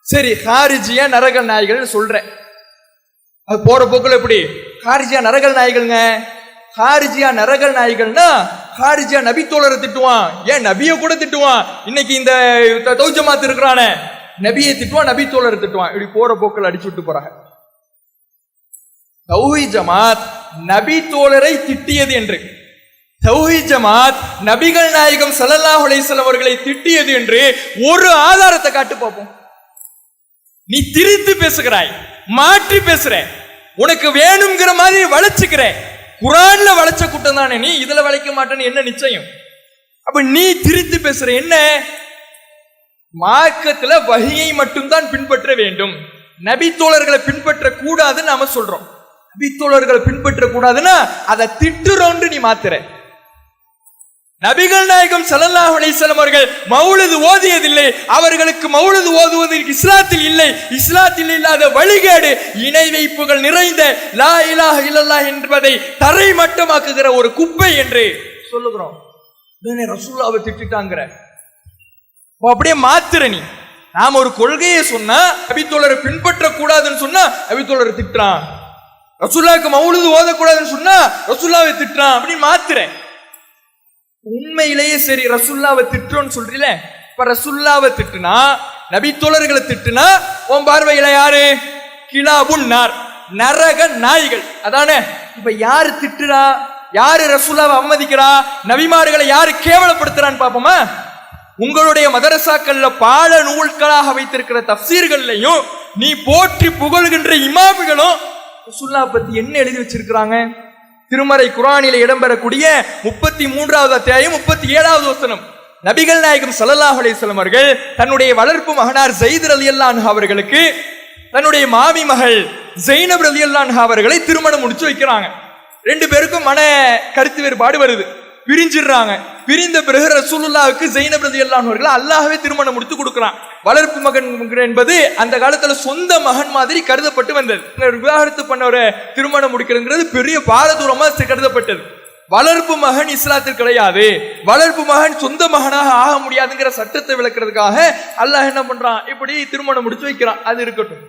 சரி ஹாரிஜியா நரக நாய்கள் சொல்றேன். அது போற போக்குல எப்படி? ஹாரிஜியா நரகல் நாய்கள்ங்க. ஹாரிஜியா நரகல் நாய்கள்னா ஹாரிஜியா நபி தோழரை திட்டுவான். ஏன் நபியை கூட திட்டுவான்? இன்னைக்கு இந்த த- தௌஜமாத் இருக்கிறானே. நபியை திட்டுவான் நபி தோழரை திட்டுவான். இப்படி போற போக்கில் அடிச்சு விட்டு போறாங்க. தௌஹி ஜமாத் நபி தோழரை திட்டியது என்று. தௌஹி ஜமாத் நபிகள் நாயகம் சல்லல்லாஹ் அலைசல் அவர்களை திட்டியது என்று ஒரு ஆதாரத்தை காட்டு பார்ப்போம். நீ திரித்து பேசுகிறாய் மாற்றி பேசுற. உனக்கு வேணுங்கிற மாதிரி வளைச்சுக்கிற. குரான்ல வளைச்ச கூட்டம் தானே நீ இதுல வளைக்க மாட்டேன்னு என்ன நிச்சயம்? அப்ப நீ திரித்து பேசுற என்ன? மார்க்கத்துல வகையை மட்டும்தான் பின்பற்ற வேண்டும். நபி தோழர்களை பின்பற்ற கூடாதுன்னு நாம சொல்றோம். நபி தோழர்களை பின்பற்ற கூடாதுன்னா அதை திட்டுறோன்னு நீ மாத்துற. நபிகள் நாயகம் ஸல்லல்லாஹு அலைஹி அவர்கள் மௌலது ஓதியதில்லை. அவர்களுக்கு மௌலது ஓதுவது இஸ்லாத்தில் இல்லை. இஸ்லாத்தில் இல்லாத வழிகேடு இணை வைப்புகள் நிறைந்த லா இலாஹ இல்லல்லாஹ் என்பதை தரை மட்டமாக்குகிற ஒரு குப்பை என்று சொல்லுகிறோம். உடனே ரசூல்லாவை திட்டிட்டாங்கிற. அப்படியே மாத்துற நீ. நாம ஒரு கொள்கையை சொன்னா அபித்தோழரை பின்பற்ற கூடாதுன்னு சொன்னா அபித்தோழரை திட்டுறான். ரசூல்லாவுக்கு மௌலது ஓதக்கூடாதுன்னு சொன்னா ரசூல்லாவை திட்டுறான். அப்படின்னு மாத்துறேன். உண்மையிலேயே சரி ரசுல்லாவை திட்டுறோன்னு சொல்றீல? இப்ப ரசுல்லாவை திட்டுனா நபி தோழர்களை திட்டுனா உன் பார்வையில யாரு? கிலாபுன் நார் நரக நாய்கள். அதானே? இப்ப யாரு திட்டுறா? யாரு ரசுல்லாவை அவமதிக்கிறா? நபிமார்களை யாரு கேவலப்படுத்துறான்னு பாப்போமா உங்களுடைய மதரசாக்கள்ல பாட நூல்களாக வைத்திருக்கிற தப்சீர்கள்லையும் நீ போற்றி புகழ்கின்ற இமாமுகளும் ரசுல்லா பத்தி என்ன எழுதி வச்சிருக்கிறாங்க? திருமறை குரானில இடம்பெறக்கூடிய முப்பத்தி மூன்றாவது அத்தியாயம் முப்பத்தி ஏழாவது வசனம். நபிகள் நாயகம் ஸல்லல்லாஹு அலிஸ்லம் அவர்கள் தன்னுடைய வளர்ப்பு மகனார் ஜெயித் ரலியல்லாஹு அவர்களுக்கு தன்னுடைய மாமி மகள் ஜெயினப் ரலியல்லாஹு அவர்களை திருமணம் முடிச்சு வைக்கிறாங்க. ரெண்டு பேருக்கும் மன கருத்து வேறுபாடு வருது. பிரிஞ்சிடுறாங்க. பிரிந்த பிறகு ரசூலுல்லாவுக்கு ஜெயினப் ரதி அவர்கள் அல்லாஹாவே திருமணம் முடித்து கொடுக்குறான் வளர்ப்பு மகன் என்பது அந்த காலத்துல சொந்த மகன் மாதிரி கருதப்பட்டு வந்தது. விவாகரத்து பண்ணவரை திருமணம் முடிக்கிறதுங்கிறது பெரிய பாரதூரமா கருதப்பட்டது. வளர்ப்பு மகன் இஸ்லாத்தில் கிடையாது. வளர்ப்பு மகன் சொந்த மகனாக ஆக முடியாதுங்கிற சட்டத்தை விளக்குறதுக்காக அல்லாஹ் என்ன பண்றான்? இப்படி திருமணம் முடிச்சு வைக்கிறான். அது இருக்கட்டும்.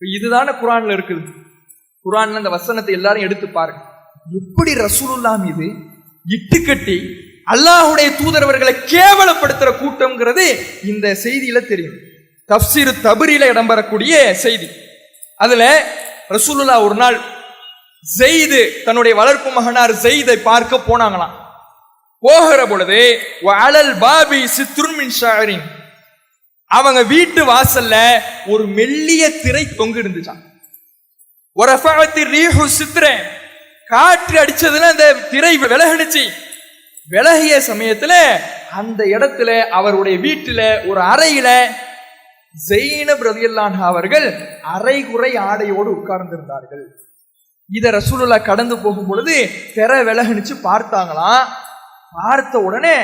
இதுதானே குரான்ல இருக்குது. குரான்ல அந்த வசனத்தை எல்லாரும் எடுத்து பாருங்க. எப்படி ரசூலுல்லா மீது இட்டுக்கட்டி அல்லாஹுடைய தூதரவர்களை கேவலப்படுத்துற கூட்டம்ங்கிறது இந்த செய்தியில தெரியும். தப்சீர் தபரியில இடம்பெறக்கூடிய செய்தி. அதுல ரசூலுல்லா ஒரு நாள் ஜெயிது தன்னுடைய வளர்ப்பு மகனார் ஜெயிதை பார்க்க போனாங்களாம். போகிற பொழுது அலல் பாபி சித்ருமின் மின் ஷாரின் அவங்க வீட்டு வாசல்ல ஒரு மெல்லிய திரை தொங்கு இருந்துச்சான் ஒரு ரஃபஅத்தி ரீஹு சித்ர காற்று அடிச்சதுன்னா அந்த திரை விலகுனுச்சு விலகிய சமயத்துல அந்த இடத்துல அவருடைய வீட்டுல ஒரு அறையில ஜெயினப் ரதியல்லான் அவர்கள் அரைகுறை ஆடையோடு உட்கார்ந்திருந்தார்கள். இத ரசூலுல்லா கடந்து போகும் பொழுது திற விலகுனுச்சு பார்த்தாங்களாம். பார்த்த உடனே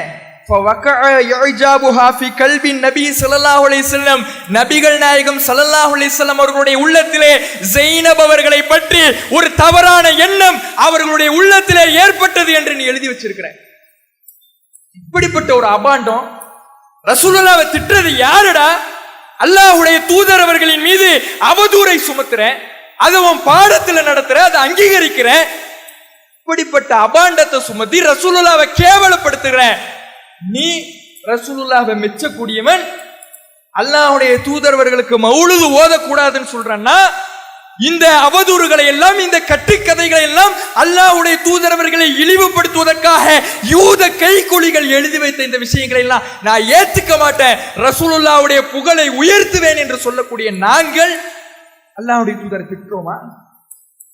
நபிகள் நாயகம் சல்லல்லாஹ் அலிசல்லம் அவர்களுடைய உள்ளத்திலே ஜெயினப் பற்றி ஒரு தவறான எண்ணம் அவர்களுடைய உள்ளத்திலே ஏற்பட்டது என்று நீ எழுதி வச்சிருக்கிறேன் இப்படிப்பட்ட ஒரு அபாண்டம் ரசூலுல்லாவை திட்டுறது யாருடா? அல்லாஹுடைய தூதர் அவர்களின் மீது அவதூரை சுமத்துறேன் அதை உன் பாடத்தில் நடத்துற அதை அங்கீகரிக்கிறேன் இப்படிப்பட்ட அபாண்டத்தை சுமத்தி ரசூலுல்லாவை கேவலப்படுத்துகிறேன் நீ ரசூலுல்லாவை மெச்சக்கூடியவன். அல்லாஹுடைய தூதரவர்களுக்கு மௌலுது ஓதக்கூடாதுன்னு சொல்றன்னா இந்த அவதூறுகளை எல்லாம் இந்த கட்டுக்கதைகளை எல்லாம் அல்லாஹ்வுடைய தூதரவர்களை இழிவுபடுத்துவதற்காக யூத கைக்கூலிகள் எழுதி வைத்த இந்த விஷயங்களை எல்லாம் நான் ஏத்துக்க மாட்டேன். ரசூலுல்லாவுடைய புகழை உயர்த்துவேன் என்று சொல்லக்கூடிய நாங்கள் அல்லாஹுடைய தூதரை திட்டுறோமா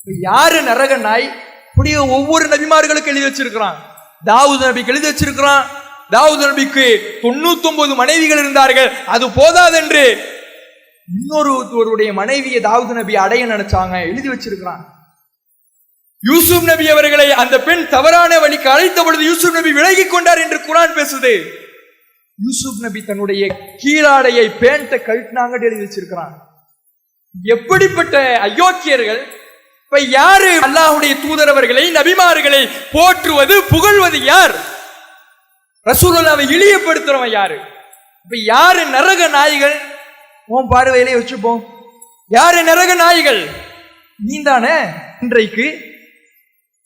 யாரு நரக நாய் இப்படியே ஒவ்வொரு நபிமார்களுக்கு எழுதி வச்சிருக்கிறான். தாவூத் நபிக்கு எழுதி வச்சிருக்கிறான். தாவூது நபிக்கு தொண்ணூத்தி ஒன்பது மனைவிகள் இருந்தார்கள். அது போதாதென்று இன்னொரு ஒருவருடைய மனைவியை தாவூது நபி அடைய நினைச்சாங்க எழுதி வச்சிருக்கிறான் யூசுப் நபி அவர்களை அந்த பெண் தவறான வழிக்கு அழைத்த பொழுது யூசுப் நபி விலகிக் கொண்டார் என்று குரான் பேசுது. யூசுப் நபி தன்னுடைய கீழாடையை பேண்ட கழட்டினாங்க எழுதி வச்சிருக்கிறான் எப்படிப்பட்ட அயோக்கியர்கள் இப்ப யாரு அல்லாஹுடைய தூதரவர்களை நபிமார்களை போற்றுவது புகழ்வது யார்? ரசூலுல்லாவை இழியப்படுத்துறவன் யாரு? இப்ப யாரு நரக நாய்கள்? உன் பார்வையிலே வச்சுப்போம். யாரு நரக நாய்கள்? நீந்தானே? இன்றைக்கு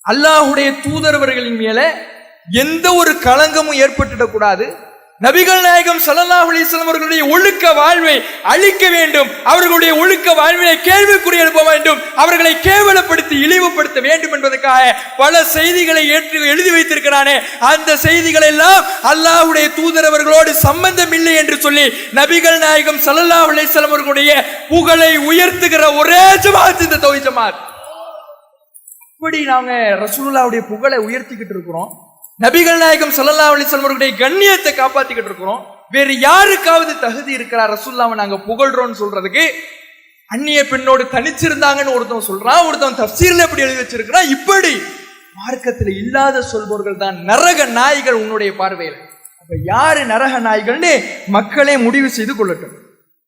அல்லாஹுடைய தூதரவர்களின் மேல எந்த ஒரு களங்கமும் ஏற்பட்டுடக் கூடாது. நபிகள் நாயகம் சல்லல்லா அலிஸ்லாம் அவர்களுடைய ஒழுக்க வாழ்வை அழிக்க வேண்டும். அவர்களுடைய ஒழுக்க வாழ்வினை கேள்விக்குறி எழுப்ப வேண்டும். அவர்களை கேவலப்படுத்தி இழிவுபடுத்த வேண்டும் என்பதற்காக பல செய்திகளை ஏற்று எழுதி வைத்திருக்கிறானே. அந்த செய்திகள் எல்லாம் அல்லாஹுடைய தூதரவர்களோடு சம்பந்தம் இல்லை என்று சொல்லி நபிகள் நாயகம் ஸல்லல்லாஹு அலிஸ்லாம் அவர்களுடைய புகழை உயர்த்துகிற ஒரே ஜமாத் இந்த தொகை ஜமாத். இப்படி நாங்க ரசூல்லாவுடைய புகழை உயர்த்திக்கிட்டு இருக்கிறோம். நபிகள் நாயகம் ஸல்லல்லாஹு அலி வஸல்லம் கண்ணியத்தை காப்பாத்திக்கிட்டு இருக்கிறோம். வேறு யாருக்காவது தகுதி இருக்கிறா? ரசூல்லாவை நாங்க புகழ்றோம்னு சொல்றதுக்கு அந்நிய பெண்ணோடு தனிச்சிருந்தாங்கன்னு ஒருத்தன் சொல்றான் ஒருத்தன் தப்சீர்ல எப்படி எழுதி வச்சிருக்கிறான் இப்படி மார்க்கத்தில் இல்லாத சொல்பவர்கள் தான் நரக நாய்கள் உன்னுடைய பார்வையில். அப்ப யாரு நரக நாய்கள்னு மக்களே முடிவு செய்து கொள்ளட்டும்.